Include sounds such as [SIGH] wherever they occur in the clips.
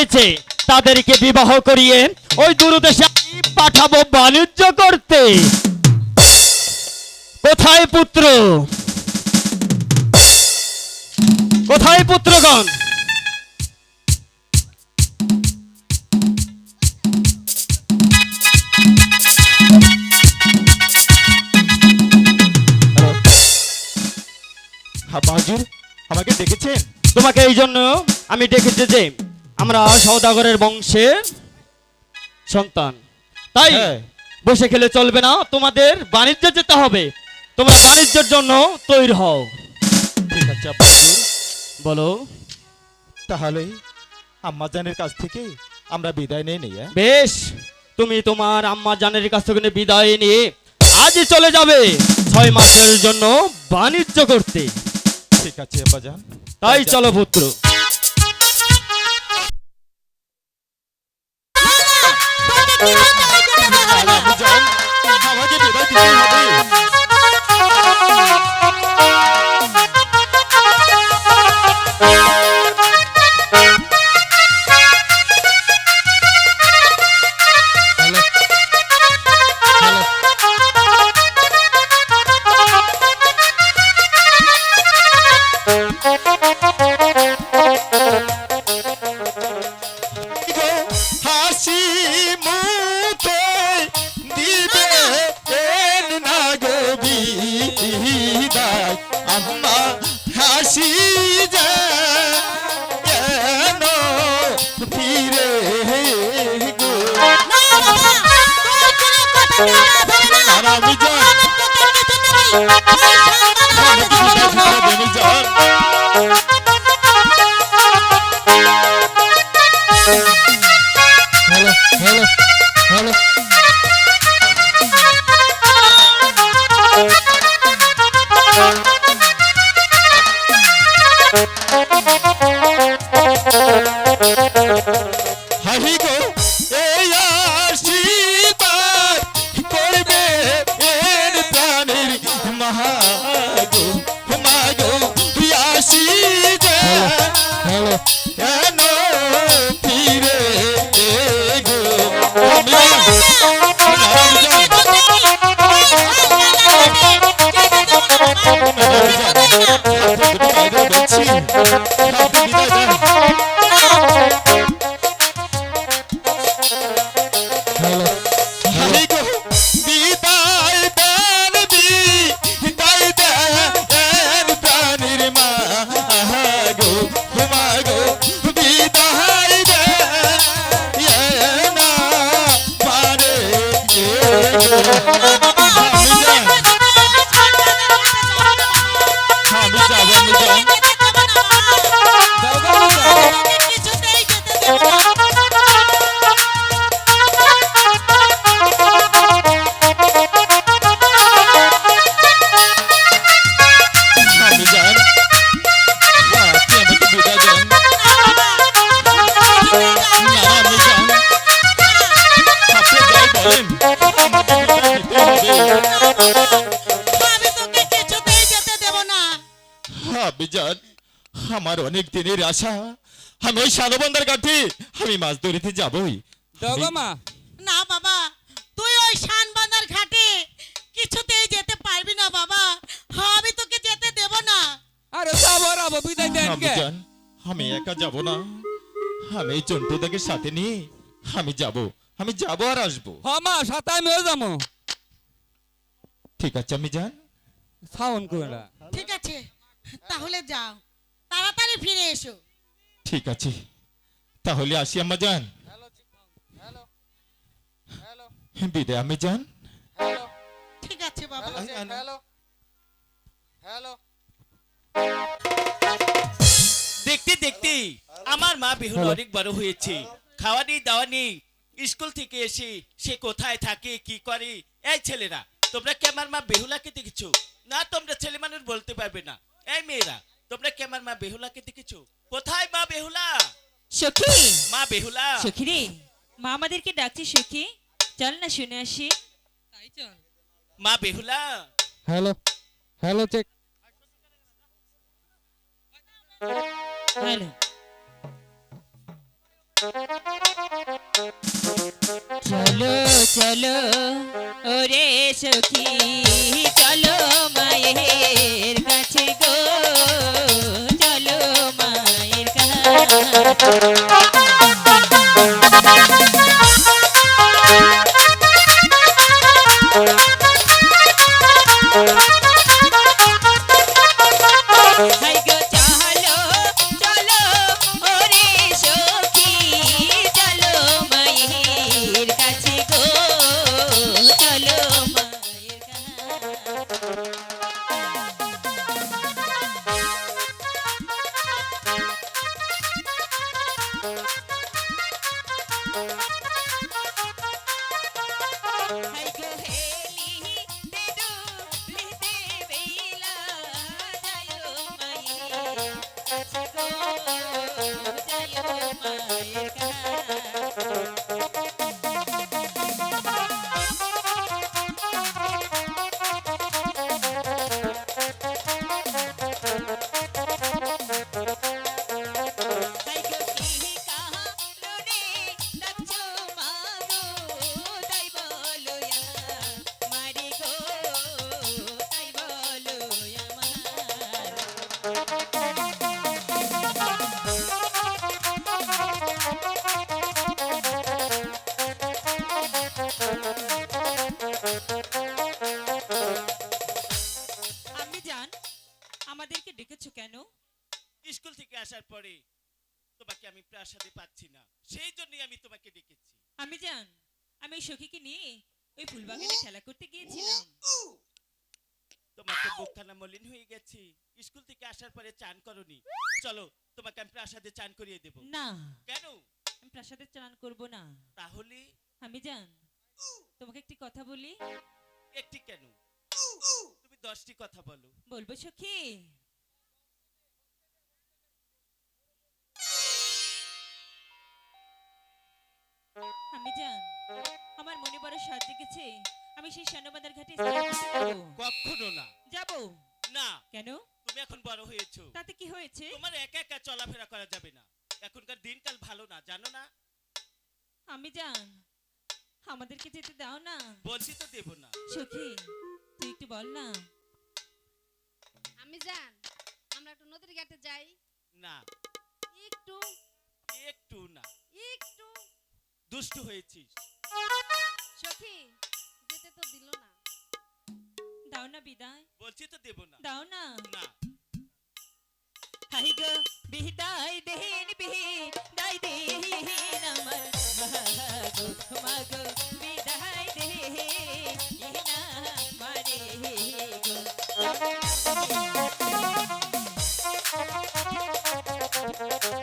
হয়েছে তাদেরকে বিবাহ করিয়ে ওই দূরদেশে পাঠাবো বাণিজ্য করতে। কোথায় পুত্র? কোথায় পুত্রগণ? বাজুর আমাকে ডেকেছেন? তোমাকে এই জন্য আমি ডেকেছি যে আমরা সৌদাগরের বংশের সন্তান। তাই হ্যাঁ। বসে খেলে চলবে না তোমাদের বাণিজ্য যেতে হবে। তোমরা বাণিজ্যের জন্য তৈরি হও। ঠিক আছে বলো। তাহলে আম্মাজানের কাছ থেকে আমরা বিদায় নিয়ে নিই হ্যাঁ? বেশ তুমি তোমার আম্মা জানের কাছ থেকে বিদায় নিয়ে আজই চলে যাবে ছয় মাসের জন্য বাণিজ্য করতে। ঠিক আছে আব্বাজান। তাই চলো পুত্র। আমাকে বিদায় দিতে হবে হ্যালো অনেক দিনের আশা। আমি ওই শালবন্দার কাঠে আমি মাছ ধরিতে যাবই। দগমা না বাবা তুই ওই শানবান্দার ঘাটে কিছুতেই যেতে পারবি না বাবা। আমি তোকে যেতে দেব না। আরে যাব রাবো বিদায় দেন কে আমি একা যাব না। আমি জন্তুদাকে সাথে নিয়ে আমি যাব আমি যাব আর আসব। হমা সাথে আমিও যাব। ঠিক আছে আমি যান সাউন্ড করে ঠিক আছে তাহলে যাও। তাড়াতাড়ি ফিরে এসো। ঠিক আছে। তাহলে আসি আম্মা যান বিদে আমি যান ঠিক আছে বাবা। দেখতে দেখতে। আমার মা বেহুল অনেক বড় হয়েছে। খাওয়া নেই দাওয়া নেই। স্কুল থেকে এসে সে কোথায় থাকে কি করে? এই ছেলেরা তোমরা কি আমার মা বেহুলাকে দেখেছ? না তোমরা ছেলে মানুষ বলতে পারবে না। এই মেয়েরা তোমরা কি আমার মা বেহুলাকে দেখেছ? কোথায় মা বেহুলা? সখী। মা বেহুলা। সখী রে মা আমাদেরকে ডাকছে সখী। চল না শুনে আসি। মা Behula. Hello hello check hello. চলো চলো ওরে সখী চলো মায়ের কাছে গো। চলো মায়ের কাছে [LAUGHS] আমাদেরকে ডেকেছো কেন? স্কুল থেকে আসার পরে তোমাকে আমি প্রাসাদে পাচ্ছি না সেই জন্যই আমি তোমাকে ডেকেছি। আমি জান আমি ওই সখীকে নিয়ে ওই ফুলবাগানে খেলা করতে গিয়েছিলাম। তোমার তো বুকখানা মলিন হয়ে গেছে। স্কুল থেকে আসার পরে চান করনি। চলো তোমাকে আমি প্রাসাদে চান করিয়ে দেব। না। কেন? আমি প্রাসাদের চান করব না। তাহলে? আমি জান তোমাকে একটি কথা বলি। একটি কেন? তুমি দশটি কথা বলো। বলব সখী। আমি জান আমার মনে বড় সাজ জেগেছে আমি সেই স্বর্ণবাজার ঘাটে। কখনো না। যাব? না। কেন? তুমি এখন বড় হয়েছো। তাতে কি হয়েছে? তোমার একা একা চলাফেরা করা যাবে না। এখনকার দিনকাল ভালো না জানো না? আমি জান আমাদেরকে যেতে দাও না। বলছি তো দেব না। সখী তুই একটু বল না। আমি জান আমরা একটু নদীর ঘাটে যাই। না। একটু। একটু না। একটু। দুষ্টু হয়েছিস। সখী যেতে তো দিল না। দাও না বিদায়। বলছি তো দেব না। দাও না। না। হাই গো বিদায় দেন বিদায় দেন আমার। মাগো মাগো বিদায় দেন না মারে গো। হাই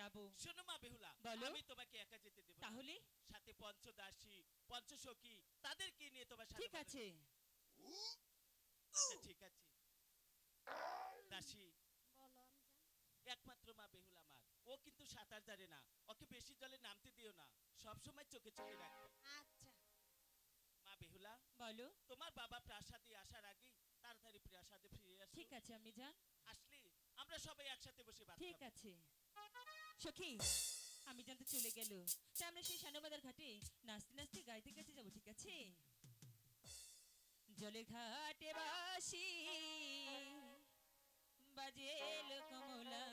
যাবে। শোনো মা বেহুলা আমি তোমাকে একা যেতে দেবো। তাহলে? সাথে পঞ্চদাসী পঞ্চসখী তাদেরকে নিয়ে তোমার সাথে ঠিক আছে। আচ্ছা ঠিক আছে। দাসী বলো একমাত্র মা বেহুল আমার। ও কিন্তু সাঁতার জানে না। ওকে বেশি জলে নামতে দিও না। সব সময় চোখে চোখে রাখবে। আচ্ছা। মা বেহুলা বলো। তোমার বাবা প্রাসাদে আসার আগেই তাড়াতাড়ি প্রাসাদে ফিরে আসো। ঠিক আছে আমি যান। আসলে আমরা সবাই একসাথে বসে ভাত ঠিক। আছে। সখী, আমি জানতে চলে গেল। তাই আমরা সেই শানবাদার ঘাটে নাচতে নাচতে গাইতে গাইতে যাব, ঠিক আছে? জলে ঘাটে বাসি, বাজে কমলা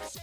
Sí.